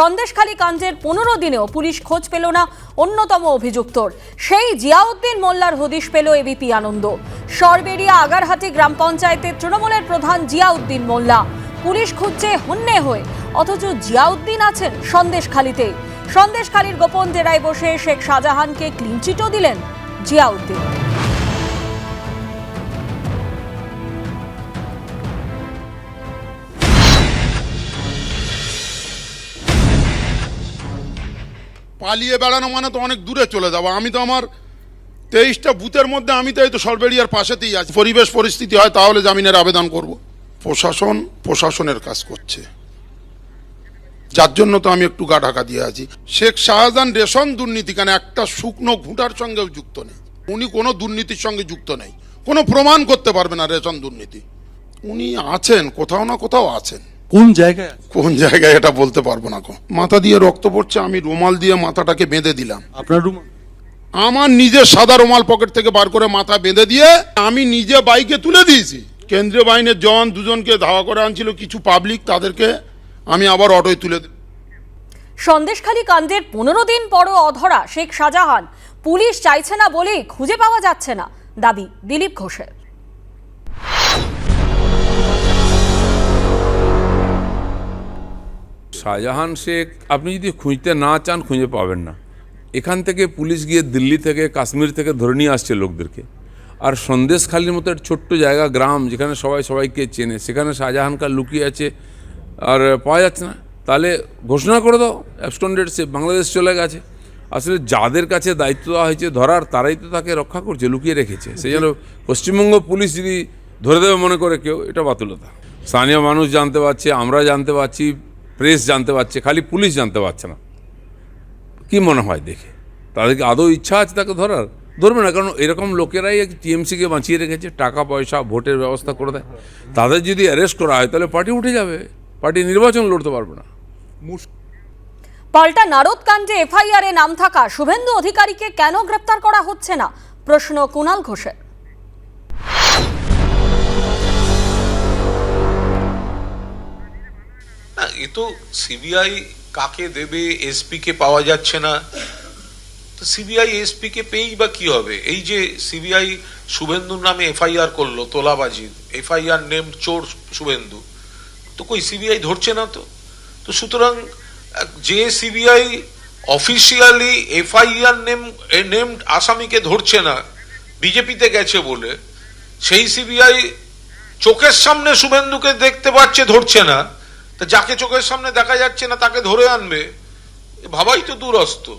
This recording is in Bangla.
সন্দেশখালী কাণ্ডের পনেরো দিনেও পুলিশ খোঁজ পেল না অন্যতম অভিযুক্তর। সেই জিয়াউদ্দিন মোল্লার হদিশ পেল এবিপি আনন্দ। সরবেরিয়া আগারহাটি গ্রাম পঞ্চায়েতের তৃণমূলের প্রধান জিয়াউদ্দিন মোল্লা। পুলিশ খুঁজছে হন্যে হয়ে, অথচ জিয়াউদ্দিন আছেন সন্দেশখালীতে। সন্দেশখালীর গোপন জেরায় বসে শেখ শাহজাহানকে ক্লিনচিটও দিলেন জিয়াউদ্দিন। পালিয়ে বেড়ানো মানে তো অনেক দূরে চলে যাব আমি তো আমার তেইশটা বুথের মধ্যে আমি তো এই তো সরবেরিয়ার পাশেতেই আছি। পরিবেশ পরিস্থিতি হয় তাহলে জামিনের আবেদন করব। প্রশাসন প্রশাসনের কাজ করছে। যার জন্য তো আমি একটু গা ঢাকা দিয়ে আছি। শেখ শাহজাহান রেশন দুর্নীতি কেন? একটা শুকনো ঘুঁটার সঙ্গেও যুক্ত নেই। উনি কোনো দুর্নীতির সঙ্গে যুক্ত নেই। কোনো প্রমাণ করতে পারবে না রেশন দুর্নীতি। উনি আছেন, কোথাও না কোথাও আছেন। কোন জায়গায় কোন জায়গায় এটা বলতে পারব না কো। মাথা দিয়ে রক্ত পড়ছে আমি রুমাল দিয়ে মাথাটাকে বেঁধে দিলাম। আপনার রুম আমার নিজের সাদা রুমাল পকেট থেকে বার করে মাথা বেঁধে দিয়ে আমি নিজে বাইকে তুলে দিয়েছি। কেন্দ্রীয় বাহিনীর জন দুজনকে ধাওয়া করে আনছিল কিছু পাবলিক তাদেরকে আমি আবার অটোয় তুলে দিই সন্দেশখালী কাণ্ডের পনেরো দিন পরও অধরা শেখ শাহজাহান। পুলিশ চাইছে না বলেই খুঁজে পাওয়া যাচ্ছে না। দাবি দিলীপ ঘোষের। শাহজাহান শেখ, আপনি যদি খুঁজতে না চান, খুঁজে পাবেন না। এখান থেকে পুলিশ গিয়ে দিল্লি থেকে, কাশ্মীর থেকে ধরে নিয়ে আসছে লোকদেরকে। আর সন্দেশখালির মতো একটা ছোট্ট জায়গা, গ্রাম, যেখানে সবাই সবাইকে চেনে, সেখানে শাহজাহানকার লুকিয়ে আছে, আর পাওয়া যাচ্ছে না। তাহলে ঘোষণা করে দাও অ্যাবস্টন্ডেড সে বাংলাদেশ চলে গেছে। আসলে যাদের কাছে দায়িত্ব দেওয়া হয়েছে ধরার, তারাই তো তাকে রক্ষা করছে, লুকিয়ে রেখেছে। সেই জন্য পশ্চিমবঙ্গ পুলিশ যদি ধরে দেবে মনে করে কেউ, এটা বাতুলতা। স্থানীয় মানুষ জানতে পারছে, আমরা জানতে পারছি প্রেস জানতে পারছে খালি পুলিশ জানতে পারছে না। কি মনে হয় দেখে? তাদেরকে আদৌ ইচ্ছা আছে তাকে ধরার? ধরবে না কারণ এরকম লোকেরাই টিএমসিকে বাঁচিয়ে রেখেছে টাকা পয়সা ভোটের ব্যবস্থা করে দেয়। তাদের যদি অ্যারেস্ট করা হয় তাহলে পার্টি উঠে যাবে। পার্টি নির্বাচন লড়তে পারবে না। পাল্টা নারদ কাণ্ডে এফআইআর এ নাম থাকা শুভেন্দু অধিকারীকে কেন গ্রেপ্তার করা হচ্ছে না? প্রশ্ন কুণাল ঘোষের। না, এ তো সিবিআই কাকে দেবে এসপি কে পাওয়া যাচ্ছে না। তো সিবিআই এসপি কে পেয়েই বা কি হবে? এই যে সিবিআই শুভেন্দুর নামে এফআইআর করল, তোলাবাজি এফআইআর নেম চোর শুভেন্দু, তো কই সিবিআই ধরছে না তো? তো সুতরাং, যে CBI officially FIR name name আসামিকে ধরছে না বিজেপিতে গেছে বলে, সেই সিবিআই চোখের সামনে শুভেন্দুকে দেখতে পাচ্ছে, ধরছে না। তা যাকে চোখের সামনে দেখা যাচ্ছে না তাকে ধরে আনবে। ভাবাই তো দূরস্ত।